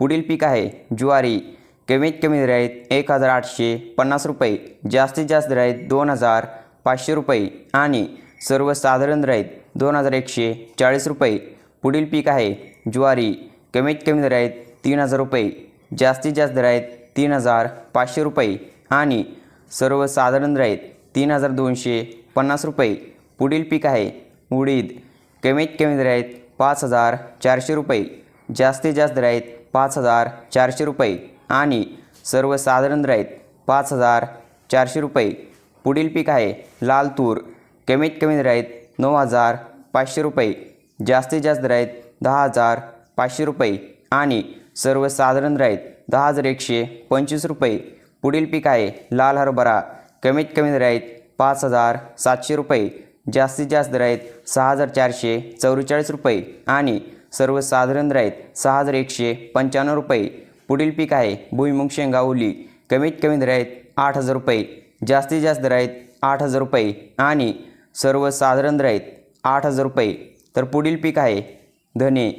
पुढील पीक आहे ज्वारी. कमीत कमी दर आहेत एक हजार आठशे पन्नास रुपये जास्तीत जास्त दर आहेत दोन हजार पाचशे रुपये आणि सर्वसाधारण दर दोन हजार एकशे चाळीस रुपये. पुढील पीक आहे ज्वारी. कमीत कमी दर आहेत तीन हजार रुपये जास्तीत जास्त दर आहेत तीन हजार पाचशे रुपये आणि सर्वसाधारण दर तीन हजार दोनशे पन्नास रुपये. पुढील पीक आहे उडीद. कमीत कमी दर आहेत पाच हजार चारशे रुपये. जास्तीत जास्त राहीत पाच हजार चारशे रुपये आणि सर्वसाधारण राहीत पाच हजार चारशे रुपये. पुढील पीक आहे लाल तूर कमीत कमी राहीत नऊ हजार पाचशे रुपये. जास्तीत जास्त राहीत दहा हजार पाचशे रुपये आणि सर्वसाधारण राहीत दहा हजार एकशे पंचवीस रुपये. पुढील पीक आहे लाल हरभरा. कमीत कमी राहीत पाच हजार सातशे रुपये. जास्तीत जास्त राहीत सहा हजार चारशे चौवेचाळीस रुपये आणि सर्वसाधारण दर सहा हजार एकशे पंच्याण्णव रुपये. पुढील पीक आहे भुईमुग शेंगा ओली. कमीत कमी दर आहेत आठ हजार रुपये. जास्तीत जास्त दर आठ हजार रुपये. आणि सर्वसाधारण दर आठ हजार रुपये. तर पुढील पीक आहे धने.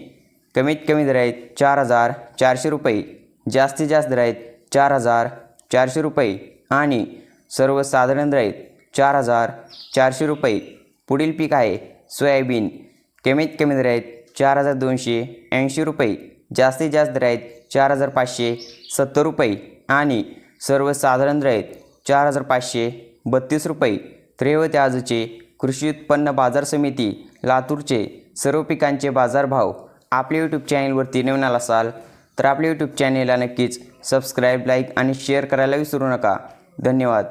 कमीत कमी दर आहेत चार हजार चारशे रुपये. जास्तीत जास्त दर चार हजार चारशे रुपये. आणि सर्वसाधारण दर चार हजार चारशे रुपये. पुढील पीक आहे सोयाबीन. कमीत कमी दर आहेत चार हजार दोनशे ऐंशी रुपये जास्तीत जास्त दर आहेत चार हजार पाचशे सत्तर रुपये आणि सर्वसाधारण दर चार हजार पाचशे बत्तीस रुपये. त्रेवते आजचे कृषी उत्पन्न बाजार समिती लातूरचे सर्व पिकांचे बाजारभाव आपल्या यूट्यूब चॅनलवरती नवीन असाल तर आपल्या यूट्यूब चॅनेलला नक्कीच सबस्क्राईब लाईक आणि शेअर करायला विसरू नका. धन्यवाद.